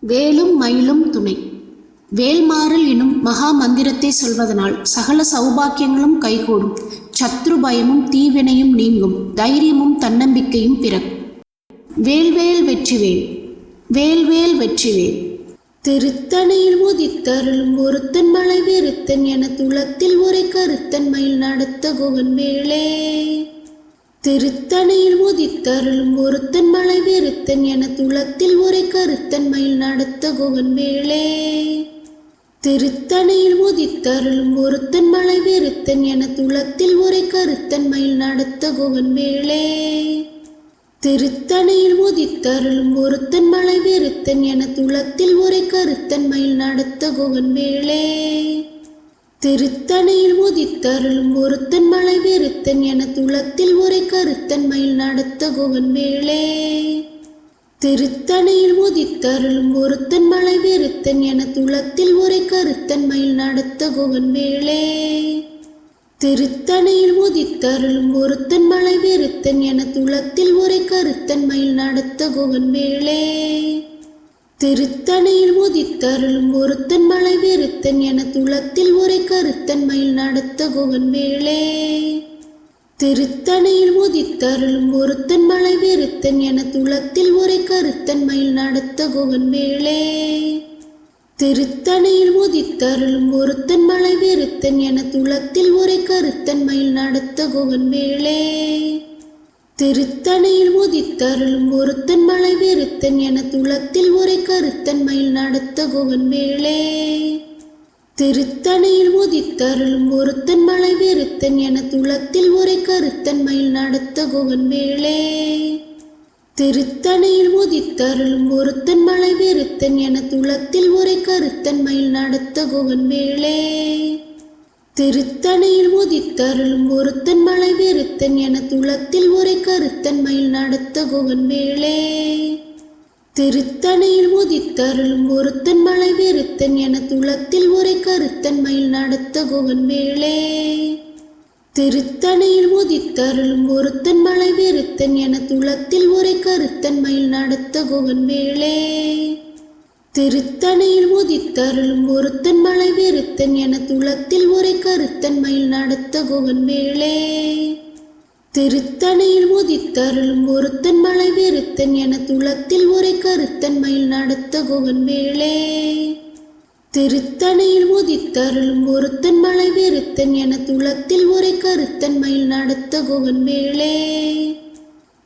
வேலும் மயிலும் துணை. வேல்மாறல் எனும் மகா மந்திரத்தை சொல்வதனால் சகல சௌபாக்கியங்களும் கைகூடும். சத்ரு பயமும் தீவினையும் நீங்கும். தைரியமும் தன்னம்பிக்கையும் பிறக்கும் வேல்வேல் வெற்றிவேல். வேல்வேல் வெற்றிவேல். திருத்தணையில் உதித்தருளும் ஒருத்தன் மலை வெறுத்தன் என துளத்தில் உரை கருத்தன் மயில் நடத்த குவன் வேளே திருத்தணையில் உதித்தருளும் ஒருத்தன் மலை வெறுத்தன் என துளத்தில் உரை கருத்தன் மயில் நடத்த குகன் வேளே திருத்தணையில் உதித்தருளும் ஒருத்தன் மலை வெறுத்தன் என துளத்தில் உரை கருத்தன் மயில் நடத்த குகன் வேளே திருத்தணையில் உதித்தருளும் ஒருத்தன் மலை வெறுத்தன் என துளத்தில் உரை கருத்தன் மயில் நடத்த குகன் வேளே திருத்தணையில் உதித்தருளும் ஒருத்தன் மலை வெறுத்தன் என துளத்தில் உரை கருத்தன் மயில் நடத்த குவன் வேளே திருத்தணையில் உதித்தருளும் ஒருத்தன் மலை வெறுத்தன் என துளத்தில் உரை கருத்தன் மயில் நடத்த குவன் வேளே திருத்தணையில் உதித்தருளும் ஒருத்தன் மலை வெறுத்தன் என துளத்தில் உரை கருத்தன் மயில் நடத்த குவன் வேளே திருத்தணையில் உதித்தருளும் ஒருத்தன் மலை வெறுத்தன் என துளத்தில் உரை கருத்தன் மயில் நடத்த குவன் வேளே திருத்தணையில் உதித்தருளும் ஒருத்தன் மலை வெறுத்தன் என துளத்தில் உரை கருத்தன் மயில் நடத்த குவன் வேளே திருத்தணையில் உதித்தருளும் ஒருத்தன் மலை வெறுத்தன் என துளத்தில் உரை கருத்தன் மயில் நடத்த குவன் வேளே திருத்தணையில் உதித்தருளும் ஒருத்தன் மலை வெறுத்தன் என துளத்தில் உரை கருத்தன் மயில் நடத்த குவன் வேளே திருத்தணையில் உதித்தருளும் ஒருத்தன் மலை வெறுத்தன் என துளத்தில் உரை கருத்தன் மயில் நடத்த குவன் வேளே திருத்தணையில் உதித்தருளும் ஒருத்தன் மலை வெறுத்தன் என துளத்தில் உரை கருத்தன் மயில் நடத்த குவன் வேளே திருத்தணையில் உதித்தருளும் ஒருத்தன் மலை வெறுத்தன் என துளத்தில் உரை கருத்தன் மயில் நடத்த குகன் வேளே திருத்தணையில் உதித்தருளும் ஒருத்தன் மலை வெறுத்தன் என துளத்தில் உரை கருத்தன் மயில் நடத்த குகன் வேளே திருத்தணையில் உதித்தருளும் ஒருத்தன் மலை வெறுத்தன் என துளத்தில் உரை கருத்தன் மயில் நடத்த குகன் வேளே திருத்தணையில் உதித்தருளும் ஒருத்தன் மலை வெறுத்தன் என துளத்தில் உரை கருத்தன் மயில் நடத்த குகன் வேளே திருத்தணையில் உதித்தருளும் ஒருத்தன் மலை வெறுத்தன் என துளத்தில் உரை கருத்தன் மயில் நடத்த குகன் வேளே திருத்தணையில் உதித்தருளும் ஒருத்தன் மலை வெறுத்தன் என துளத்தில் உரை கருத்தன் மயில் நடத்த குகன் வேளே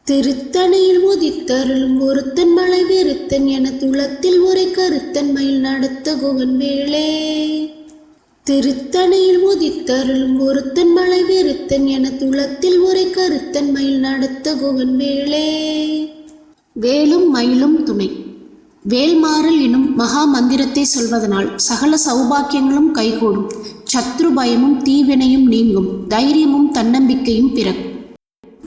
திருத்தணையில் உதித்தருளும் ஒருத்தன் மலை வெறுத்தன் என துளத்தில் உரை கருத்தன் மயில் நடத்த குகன் வேளே திருத்தணையில் உதித்தருளும் ஒருத்தன் மலை வெறுத்தன் என துளத்தில் உரை கருத்தன் மயில் நடத்த குகன் வேளே வேலும் மயிலும் துணை. வேல்மாறல் எனும் மகா மந்திரத்தை சொல்வதனால் சகல சௌபாக்கியங்களும் கைகூடும். சத்ரு பயமும் தீவினையும் நீங்கும். தைரியமும் தன்னம்பிக்கையும் பிறக்கும்.